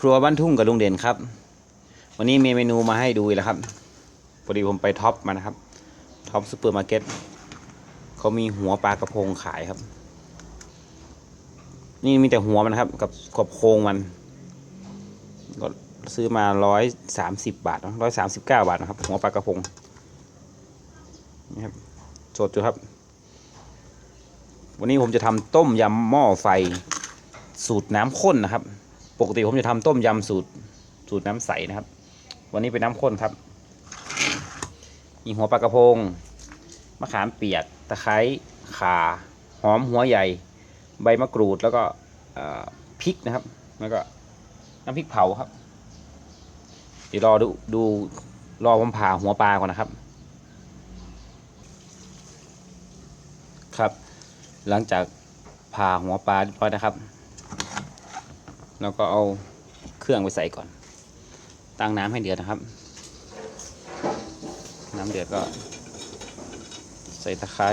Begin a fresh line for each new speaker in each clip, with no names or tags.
ครัวบ้านทุ่งกับลุงเด่นครับ วันนี้มีเมนูมาให้ดูแล้วครับพอดีผมไปท็อปมานะครับท็อปซูเปอร์มาร์เก็ตเขามีหัวปลากระพงขายครับ นี่มีแต่หัวมันนะครับ กับกับโครงมันก็ซื้อมาร้อยสามสิบบาทร้อยสามสิบเก้าบาทนะครับ หัวปลากระพงนี่ครับสดอยู่ครับ วันนี้ผมจะทำต้มยำหม้อไฟสูตรน้ำข้นนะครับ ปกติผมจะทำต้มยำสูตรสูตรน้ำใสนะครับ วันนี้เป็นน้ำข้นครับมีหัวปลากระพง มะขามเปียก ตะไคร้ ข่า หอมหัวใหญ่ ใบมะกรูด แล้วก็พริกนะครับ แล้วก็น้ำพริกเผาครับ เดี๋ยวรอดูดูรอผมผ่าหัวปลาก่อนนะครับ ครับ หลังจากผ่าหัวปลาเรียบร้อยนะครับ แล้วก็เอาเครื่องไปใส่ก่อน ตั้งน้ำให้เดือดนะครับ น้ำเดือดก็ ใส่ตะไคร้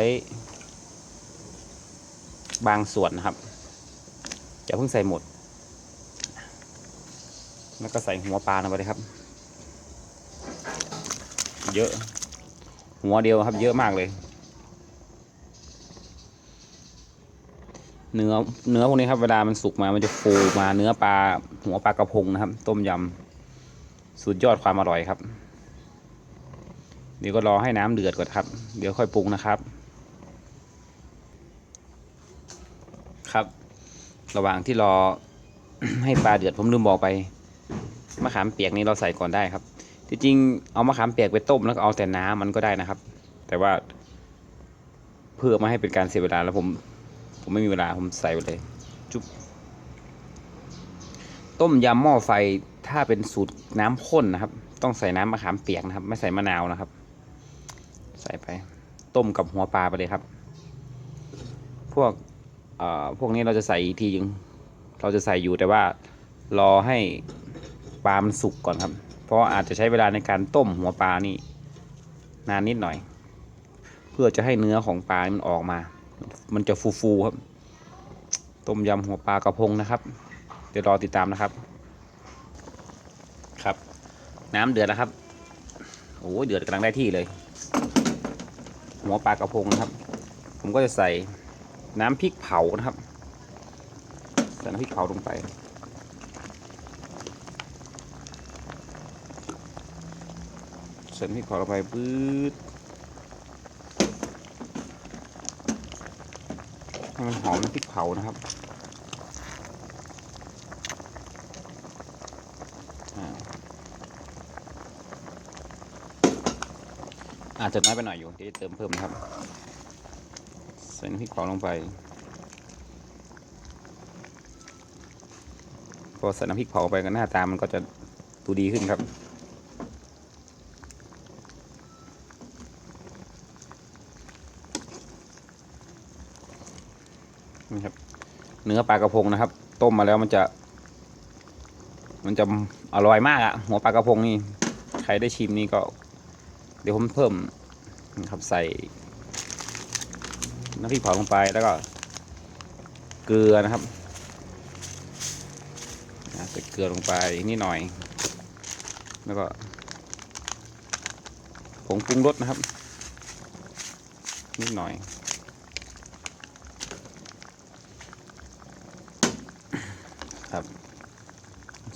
บางส่วนนะครับอย่าเพิ่งใส่หมด แล้วก็ใส่หัวปลาลงไปเลยครับ เยอะ หัวเดียวครับ เยอะมากเลย เนื้อเนื้อพวกนี้ครับเวลามันสุกมามันจะฟูมาเนื้อปลาหัวปลากระพงนะครับ ต้มยำสุดยอดความอร่อยครับ เดี๋ยวก็รอให้น้ำเดือดก่อนครับ เดี๋ยวค่อยปรุงนะครับ ครับ ระหว่างที่รอให้ปลาเดือดผมลืมบอกไปมะขามเปียกนี้เราใส่ก่อนได้ครับที่จริงเอามะขามเปียกไปต้มแล้วเอาแต่น้ำมันก็ได้นะครับ แต่ว่าเพื่อไม่ให้เป็นการเสียเวลาแล้วผม ผมไม่มีเวลาผมใส่ไปเลย จุ๊บต้มยำหม้อไฟถ้าเป็นสูตรน้ำข้นนะครับ ต้องใส่น้ำมะขามเปียกนะครับ ไม่ใส่มะนาวนะครับ ใส่ไป ต้มกับหัวปลาไปเลยครับ พวกเอ่อพวกนี้เราจะใส่อีกทีนึงเราจะใส่อยู่แต่ว่ารอให้ปลามันสุกก่อนครับ เพราะอาจจะใช้เวลาในการต้มหัวปลานี่ นานนิดหน่อย เพื่อจะให้เนื้อของปลามันออกมา มันจะฟูๆครับ ต้มยำหัวปลากระพงนะครับ เดี๋ยวรอติดตามนะครับ ครับ น้ำเดือดนะครับโอ้เดือดกำลังได้ที่เลย หัวปลากระพงนะครับ ผมก็จะใส่น้ำพริกเผานะครับใส่น้ำพริกเผาลงไปใส่น้ำพริกเผาลงไปปื๊ด ให้มันหอมน้ำพริกเผานะครับอาจจะน้อยไปหน่อยอยู่เดี๋ยวเติมเพิ่มนะครับใส่น้ำพริกเผาลงไปพอใส่น้ำพริกเผาไปก็หน้าตามันก็จะดูดีขึ้นครับ นี่ครับ เนื้อปลากระพงนะครับ ต้มมาแล้วมันจะ มันจะอร่อยมากอะหัวปลากระพงนี่ ใครได้ชิมนี่ก็ เดี๋ยวผมเพิ่มนะครับใส่น้ำพริกเผาลงไปแล้วก็เกลือนะครับใส่เกลือลงไปนิดหน่อย แล้วก็ผงปรุงรสนะครับ นิดหน่อย ครับ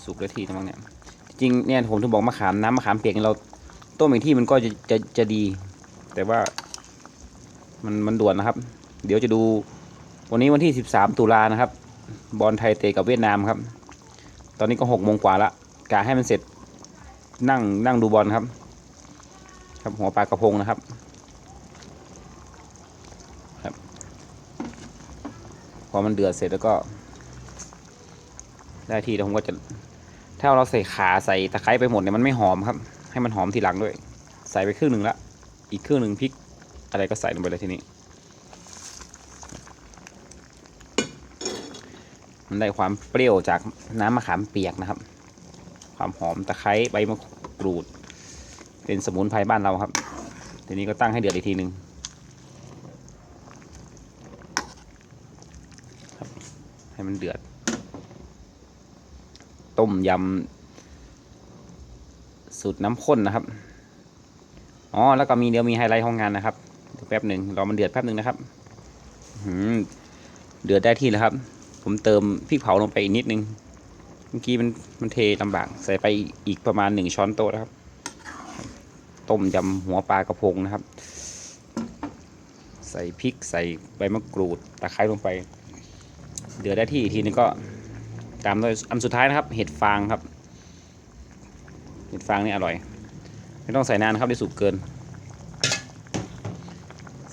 สุกได้ทีนะมั้งเนี่ยจริงเนี่ยผมถึงบอกมะขามน้ำมะขามเปียกนี่เราต้มอีกที่มันก็จะจะจะดี แต่ว่ามันมันด่วนนะครับ เดี๋ยวจะดู วันนี้วันที่ 13 ตุลานะครับ บอลไทยเตะกับเวียดนามครับ ตอนนี้ก็หกโมงกว่าละกาให้มันเสร็จนั่งนั่งดูบอลครับ ครับหัวปลากระพงนะครับครับพอมันเดือดเสร็จแล้วก็ได้ที่แล้วผมก็จะ ถ้าเราใส่ขาใส่ตะไคร้ไปหมดเนี่ยมันไม่หอมครับ ให้มันหอมทีหลังด้วย ใส่ไปครึ่งหนึ่งละอีกครึ่งหนึ่งพริก อะไรก็ใส่ลงไปเลยทีนี้ มันได้ความเปรี้ยวจากน้ำมะขามเปียกนะครับ ความหอมตะไคร้ใบมะกรูด เป็นสมุนไพรบ้านเราครับ ทีนี้ก็ตั้งให้เดือดอีกทีหนึ่งให้มันเดือด ต้มยำสูตรน้ำข้นนะครับ อ๋อ แล้วก็มีเดี๋ยวมีไฮไลท์ของงานนะครับแป๊บหนึ่งรอมันเดือดแป๊บหนึ่งนะครับเดือดได้ที่แล้วครับ ผมเติมพริกเผาลงไปอีกนิดนึง เมื่อกี้มันมันเทลำบาก ใส่ไปอีกประมาณหนึ่งช้อนโต๊ะนะครับ ต้มยำหัวปลากระพงนะครับ ใส่พริกใส่ใบมะกรูดตะไคร้ลงไป เดือดได้ที่อีกทีนึงก็ ตามด้วยอันสุดท้ายนะครับ เห็ดฟางครับ เห็ดฟางนี่อร่อย ไม่ต้องใส่นานนะครับได้สุกเกิน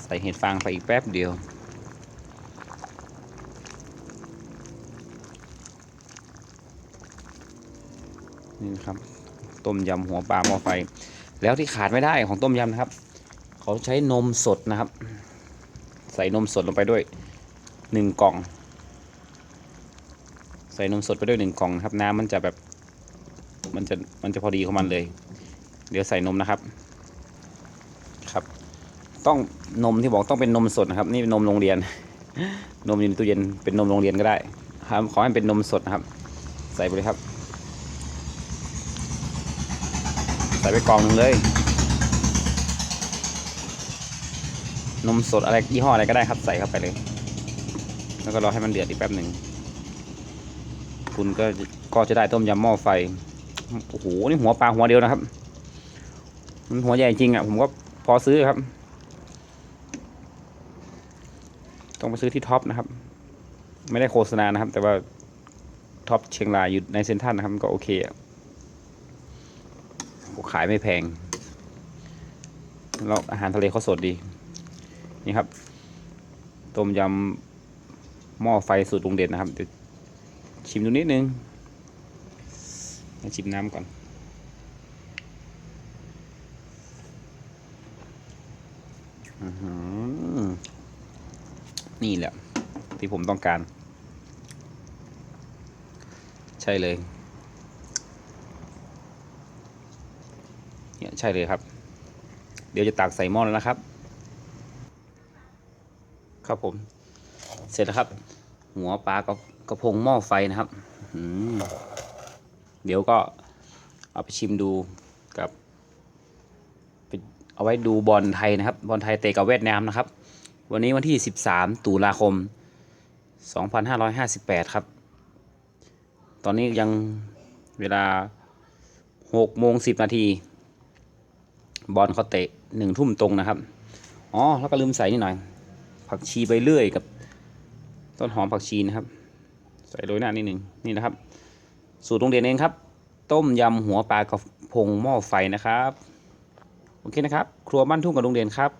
ใส่เห็ดฟางไปอีกแป๊บเดียวนี่นะครับต้มยำหัวปลาหม้อไฟ แล้วที่ขาดไม่ได้ของต้มยำนะครับ เขาใช้นมสดนะครับ ใส่นมสดลงไปด้วยหนึ่งกล่อง ใส่นมสดไปด้วยหนึ่งกล่องครับ น้ำมันจะแบบ มันจะมันจะพอดีของมันเลย เดี๋ยวใส่นมนะครับ ครับ ต้องนมที่บอกต้องเป็นนมสดนะครับ นี่เป็นนมโรงเรียน นมอยู่ในตู้เย็นเป็นนมโรงเรียนก็ได้ครับขอให้เป็นนมสดนะครับ ใส่ไปเลยครับ ใส่ไปกล่องหนึ่งเลย นมสดอะไรยี่ห้ออะไรก็ได้ครับ ใส่เข้าไปเลย แล้วก็รอให้มันเดือดอีกแป๊บหนึ่ง คุณก็ก็จะได้ต้มยำหม้อไฟโอ้โหนี่หัวปลาหัวเดียวนะครับ มันหัวใหญ่จริงอะผมก็พอซื้อครับ ต้องไปซื้อที่ท็อปนะครับ ไม่ได้โฆษณานะครับ แต่ว่าท็อปเชียงรายอยู่ในเซ็นทรัลนะครับก็โอเคอะขายไม่แพงแล้วอาหารทะเลเขาสดดี นี่ครับ ต้มยำหม้อไฟสูตรลุงเด่นนะครับ ชิมดูนิดนึงมาชิมน้ำก่อนอนี่แหละ ที่ผมต้องการ ใช่เลย เนี่ยใช่เลยครับ เดี๋ยวจะตักใส่หม้อแล้วนะครับ ครับผม เสร็จแล้วครับ หัวปลากระ กระพงหม้อไฟนะครับเดี๋ยวก็เอาไปชิมดูกับเอาไว้ดูบอลไทยนะครับ บอลไทยเตะกับเวียดนามนะครับ วันนี้วันที่ 13 ตุลาคม 2558 ครับ ตอนนี้ยังเวลา6โมง10 นาที บอลเขาเตะหนึ่งทุ่มตรงนะครับ อ๋อ แล้วก็ลืมใส่นี่หน่อย ผักชีใบเลื่อยกับต้นหอมผักชีนะครับ ใส่โรยหน้านิดหนึ่งนี่นะครับ สูตรโรงเรียนเองครับ ต้มยำหัวปลากระพงหม้อไฟนะครับ โอเคนะครับ ครัวบ้านทุ่งกับโรงเรียนครับ